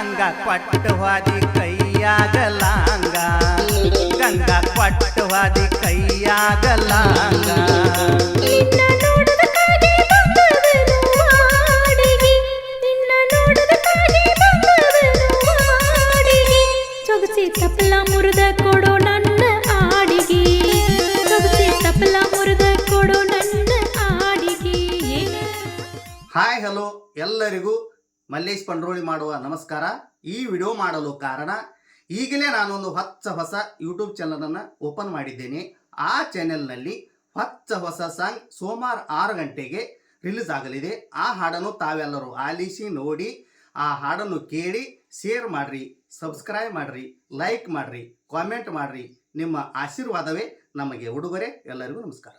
ಕೊಟ್ಟು ಹೋದಿ ಕೈಯಾಗಲಾಂಗ. ಗಂಗಾ ಕೊಟ್ಟು ಹೋದಿ ಕೈಯಾಗಲಾಂಗ ಸೊಗಸಿ ತಪ್ಪಲ ಮುರಿದ ಕೊಡು ನನ್ನ ಆಡಿಗೆ ಸೊಗಸಿ ತಪ್ಪಲ ಮುರಿದ ಕೊಡು ನನ್ನ ಆಡಿಗೆ ಹಾಯ್ ಹಲೋ ಎಲ್ಲರಿಗೂ. ಮಲ್ಲೇಶ್ ಪಂಡ್ರೋಳಿ ಮಾಡುವ ನಮಸ್ಕಾರ. ಈ ವಿಡಿಯೋ ಮಾಡಲು ಕಾರಣ, ಈಗಲೇ ನಾನೊಂದು ಹೊಚ್ಚ ಹೊಸ ಯೂಟ್ಯೂಬ್ ಚಾನಲನ್ನು ಓಪನ್ ಮಾಡಿದ್ದೇನೆ. ಆ ಚಾನೆಲ್ನಲ್ಲಿ ಹೊಚ್ಚ ಹೊಸ ಸಾಂಗ್ ಸೋಮವಾರ ಆರು ಗಂಟೆಗೆ ರಿಲೀಸ್ ಆಗಲಿದೆ. ಆ ಹಾಡನ್ನು ತಾವೆಲ್ಲರೂ ಆಲಿಸಿ, ನೋಡಿ, ಆ ಹಾಡನ್ನು ಕೇಳಿ, ಶೇರ್ ಮಾಡ್ರಿ, ಸಬ್ಸ್ಕ್ರೈಬ್ ಮಾಡ್ರಿ, ಲೈಕ್ ಮಾಡ್ರಿ, ಕಾಮೆಂಟ್ ಮಾಡ್ರಿ. ನಿಮ್ಮ ಆಶೀರ್ವಾದವೇ ನಮಗೆ ಉಡುಗೊರೆ. ಎಲ್ಲರಿಗೂ ನಮಸ್ಕಾರ.